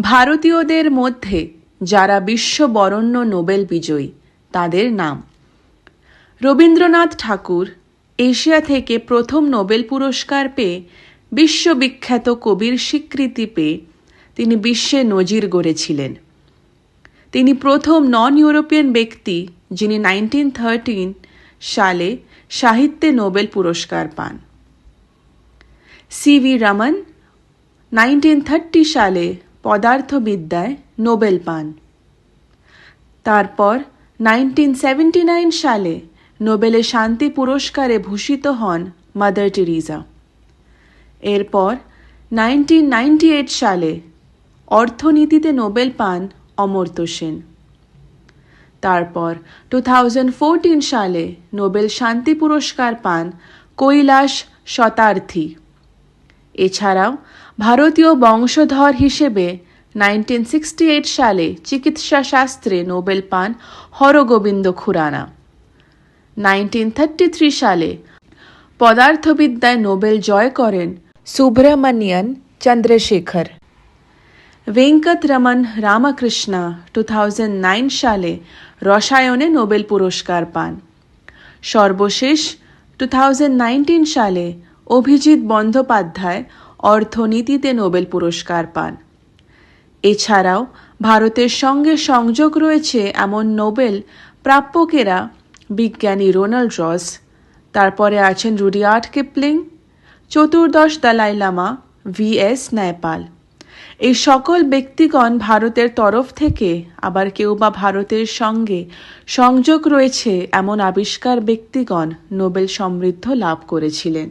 ভারতীয়দের মধ্যে যারা বিশ্ববরণ্য নোবেল বিজয়ী, তাদের নাম। রবীন্দ্রনাথ ঠাকুর এশিয়া থেকে প্রথম নোবেল পুরস্কার পেয়ে বিশ্ববিখ্যাত কবির স্বীকৃতি পেয়ে তিনি বিশ্বে নজির গড়েছিলেন। তিনি প্রথম নন ইউরোপিয়ান ব্যক্তি যিনি নাইনটিন থার্টিন সালে সাহিত্যে নোবেল পুরস্কার পান। C V Raman nineteen thirty সালে পদার্থবিদ্যায় নোবেল পান। তারপর নাইনটিন সেভেন্টি নাইন সালে নোবেলের শান্তি পুরস্কারে ভূষিত হন মাদার টেরিজা এরপর নাইনটিন নাইনটি এইট সালে অর্থনীতিতে নোবেল পান অমর্ত্য সেন। তারপর টু থাউজেন্ড ফোরটিন সালে নোবেল শান্তি পুরস্কার পান কৈলাস শতার্থী। এছাড়াও ভারতীয় বংশধর হিসেবে নাইনটিন সালে চিকিৎসা শাস্ত্রে নোবেল পান হরগোবিন্দ খুরানা। নাইনটিন সালে পদার্থবিদ্যায় নোবেল জয় করেন সুব্রমণিয়ন চন্দ্রশেখর। ভেঙ্কটরমন রামকৃষ্ণা টু সালে রসায়নে নোবেল পুরস্কার পান। সর্বশেষ টু সালে অভিজিৎ বন্দ্যোপাধ্যায় অর্থনীতিতে নোবেল পুরস্কার পান। এছাড়াও ভারতের সঙ্গে সংযোগ রয়েছে এমন নোবেল প্রাপ্যকেরা বিজ্ঞানী রোনাল্ড রস, তারপরে আছেন রুডিয়ার্ড কিপলিং, চতুর্দশ Dalai Lama, V S Naipaul. এই সকল ব্যক্তিগণ ভারতের তরফ থেকে আবার কেউ বা ভারতের সঙ্গে সংযোগ রয়েছে এমন আবিষ্কার ব্যক্তিগণ নোবেল সমৃদ্ধ লাভ করেছিলেন।